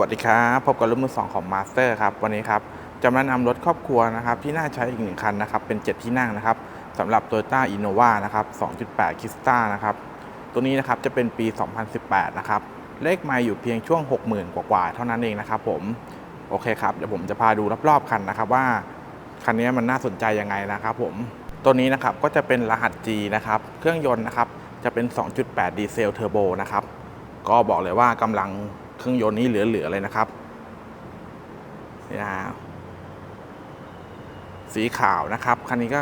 วัสดีครับพบกับรุ่นมือสองของมาสเตอร์ครับวันนี้ครับจะมานำรถครอบครัวนะครับที่น่าใช้อีกหนึ่งคันนะครับเป็น 7 ที่นั่งนะครับสำหรับ Toyota Innova นะครับ2.8 k i s t a นะครับตัวนี้นะครับจะเป็นปี 2018 นะครับเลขไมล์อยู่เพียงช่วง 60,000 กว่าๆเท่านั้นเองนะครับผมโอเคครับเดี๋ยวผมจะพาดูรอบๆคันนะครับว่าคันนี้มันน่าสนใจยังไงนะครับผมตัวนี้นะครับก็จะเป็นรหัส G นะครับเครื่องยนต์นะครับจะเป็น 2.8 ดีเซลเทอร์โบนะครับก็บอกเลยว่ากำลัง เครื่องยนต์นี้เหลือๆเลยนะครับนี่นะสีขาวนะครับ คันนี้ก็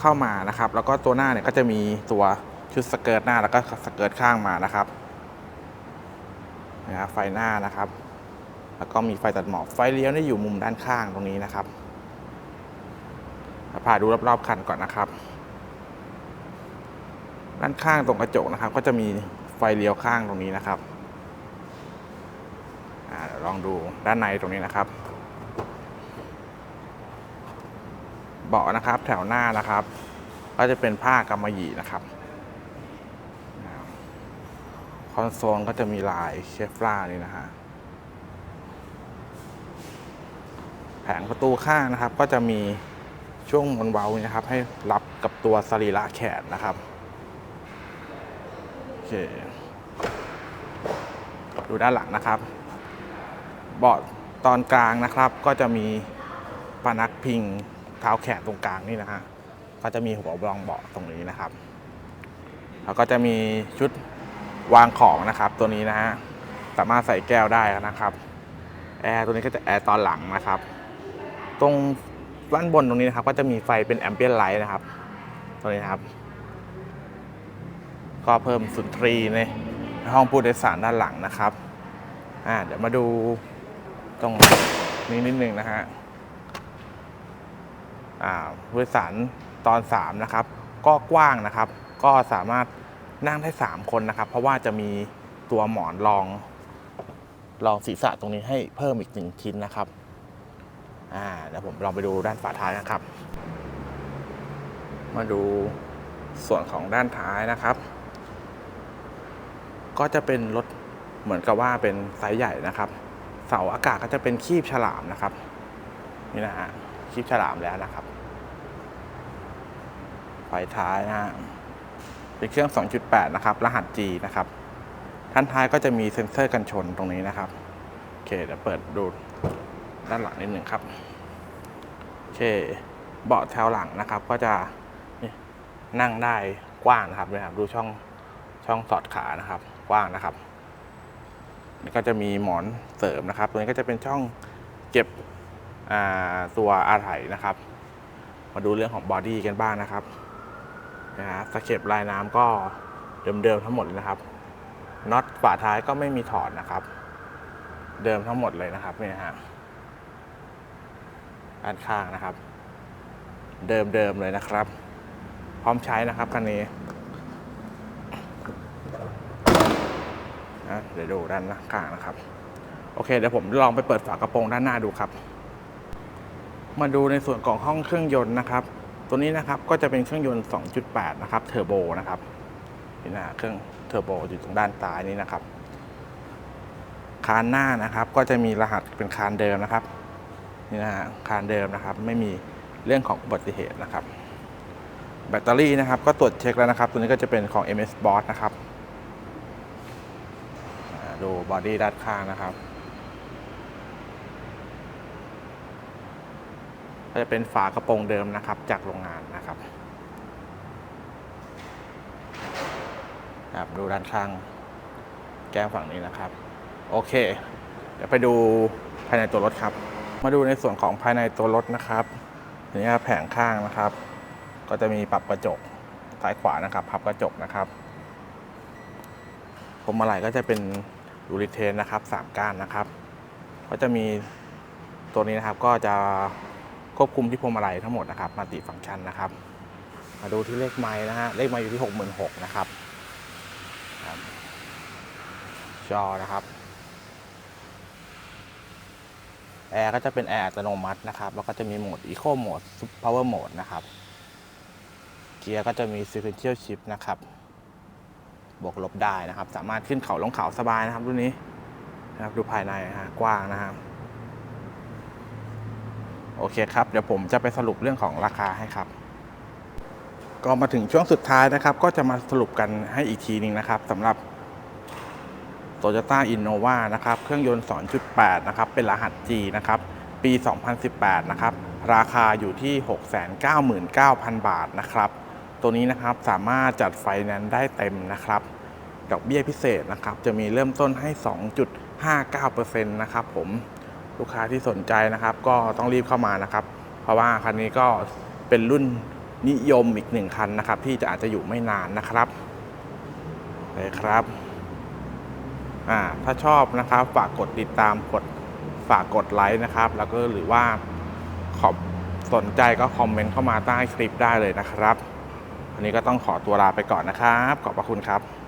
เข้ามานะครับ แล้วก็ตัวหน้าเนี่ยก็จะมีตัวชุดสเกิร์ตหน้าแล้วก็สเกิร์ตข้างมานะครับนะไฟหน้านะครับ แล้วก็มีไฟตัดหมอกไฟเลี้ยวนี่อยู่มุมด้านข้างตรงนี้นะครับพาดูรอบๆคันก่อนนะครับ ด้านข้างตรงกระจกนะครับ ก็จะมีไฟเลี้ยวข้างตรงนี้นะครับ ลองดูด้านในตรงนี้นะครับ เบาะนะครับแถวหน้านะครับ ก็จะเป็นผ้ากำมะหยี่นะครับ คอนโซลก็จะมีลายเชฟล่านี่นะฮะแผงประตูข้างนะครับ ก็จะมีช่วงมนเว้านะครับ ให้รับกับตัวสรีระแขนนะครับโอเคดูด้านหลังนะครับ เบาะตอนกลางนะครับ ก็จะมีปานักพิงเท้าแขนตรงกลางนี่นะฮะก็จะมีหัวรองเบาะตรงนี้นะครับ แล้วก็จะมีชุดวางของนะครับ ตัวนี้นะฮะสามารถใส่แก้วได้นะครับแอร์ตัวนี้ก็จะแอร์ตอนหลังนะครับ ตรงด้านบนตรงนี้นะครับ ก็จะมีไฟเป็นแอมเบียนไลท์นะครับตรงนี้นครับก็เพิ่มสุนทรีในห้องผู้โดยสารด้านหลังนะครับ อ่า เดี๋ยวมาดู ตรงนี้นิดนึงนะฮะอ่าผู้โดยสารตอน 3 นะครับ ก็กว้างนะครับ ก็สามารถนั่งได้ 3 คนนะครับ เพราะว่าจะมีตัวหมอนรองรองศีรษะตรงนี้ให้เพิ่มอีกหนึ่งชิ้นนะครับอ่าเดี๋ยวผมลองไปดูด้านฝาท้ายนะครับ มาดูส่วนของด้านท้ายนะครับ ก็จะเป็นรถเหมือนกับว่าเป็นไซส์ใหญ่นะครับ เสาอากาศก็จะเป็นคีบฉลามนะครับ นี่นะฮะคีบฉลามแล้วนะครับไฟท้ายนะฮะเป็นเครื่อง 2.8 นะครับ รหัส G นะครับท่านท้ายก็จะมีเซ็นเซอร์กันชนตรงนี้นะครับโอเคเดี๋ยวเปิดดูด้านหลังนิดหนึ่งครับโอเคเบาะแถวหลังนะครับ ก็จะนั่งได้กว้างนะครับนี่ยครับ ดูช่องช่องสอดขานะครับ กว้างนะครับ ก็จะมีหมอนเสริมนะครับ ตัวนี้ก็จะเป็นช่องเก็บตัวอาไหลนะครับ มาดูเรื่องของบอดี้กันบ้างนะครับนะฮะสเก็บลายน้ำก็เดิมๆทั้งหมดเลยนะครับน็อตฝาท้ายก็ไม่มีถอดนะครับ เดิมทั้งหมดเลยนะครับเนี่ยฮะด้านข้างนะครับ เดิมๆเลยนะครับ พร้อมใช้นะครับคันนี้ นะเดี๋ยวดูด้านข้างนะครับ โอเคเดี๋ยวผมลองไปเปิดฝากระโปรงด้านหน้าดูครับ มาดูในส่วนของห้องเครื่องยนต์นะครับ ตัวนี้นะครับก็จะเป็นเครื่องยนต์ 2.8 นะครับเทอร์โบนะครับนี่นะเครื่องเทอร์โบอยู่ตรงด้านซ้ายนี้นะครับ คานหน้านะครับ ก็จะมีรหัสเป็นคานเดิมนะครับนี่นะฮะคานเดิมนะครับ ไม่มีเรื่องของอุบัติเหตุนะครับ แบตเตอรี่นะครับ ก็ตรวจเช็คแล้วนะครับ ตัวนี้ก็จะเป็นของ MS Boss นะครับ ดูบอดี้ด้านข้างนะครับก็จะเป็นฝากระโปรงเดิมนะครับจากโรงงานนะครับครับดูด้านข้างแก้มฝั่งนี้นะครับ โอเค เดี๋ยวไปดูภายในตัวรถครับ มาดูในส่วนของภายในตัวรถนะครับทีนี้แผงข้างนะครับ ก็จะมีปรับกระจกซ้ายขวานะครับ พับกระจกนะครับพวงมาลัยก็จะเป็น ดูริเทนนะครับสามก้านนะครับ ก็จะมีตัวนี้นะครับก็จะควบคุมที่พวงมาลัยทั้งหมดนะครับมัลติฟังก์ชันนะครับ มาดูที่เลขไม้นะฮะเลขไม้อยู่ที่ 66,000นะครับครับจอนะครับแอร์ก็จะเป็นแอร์อัตโนมัตินะครับ แล้วก็จะมีโหมด Eco Mode Power Mode นะครับ เกียร์ก็จะมี Sequential Shift นะครับ บวกลบได้นะครับ สามารถขึ้นเขาลงเขาสบายนะครับรุ่นนี้นะครับดูภายในนะฮะกว้างนะครับโอเคครับ เดี๋ยวผมจะไปสรุปเรื่องของราคาให้ครับ ก็มาถึงช่วงสุดท้ายนะครับ ก็จะมาสรุปกันให้อีกทีหนึงนะครับสำหรับ Toyota Innova นะครับ เครื่องยนต์ 2.8 นะครับ เป็นรหัส G นะครับ ปี 2018 นะครับ ราคาอยู่ที่ 699,000 บาทนะครับ ตัวนี้นะครับสามารถจัดไฟแนนซ์ได้เต็มนะครับ ดอกเบี้ยพิเศษนะครับ จะมีเริ่มต้นให้ 2.59%นะครับผมลูกค้าที่สนใจนะครับ ก็ต้องรีบเข้ามานะครับ เพราะว่าคันนี้ก็เป็นรุ่นนิยมอีกหนึ่งคันนะครับ ที่จะอาจจะอยู่ไม่นานนะครับเลยครับอ่าถ้าชอบนะครับ ฝากกดติดตามกดฝากกดไลค์นะครับ แล้วก็หรือว่าขอบสนใจก็คอมเมนต์เข้ามาใต้คลิปได้เลยนะครับ วันนี้ก็ต้องขอตัวลาไปก่อนนะครับ ขอบพระคุณครับ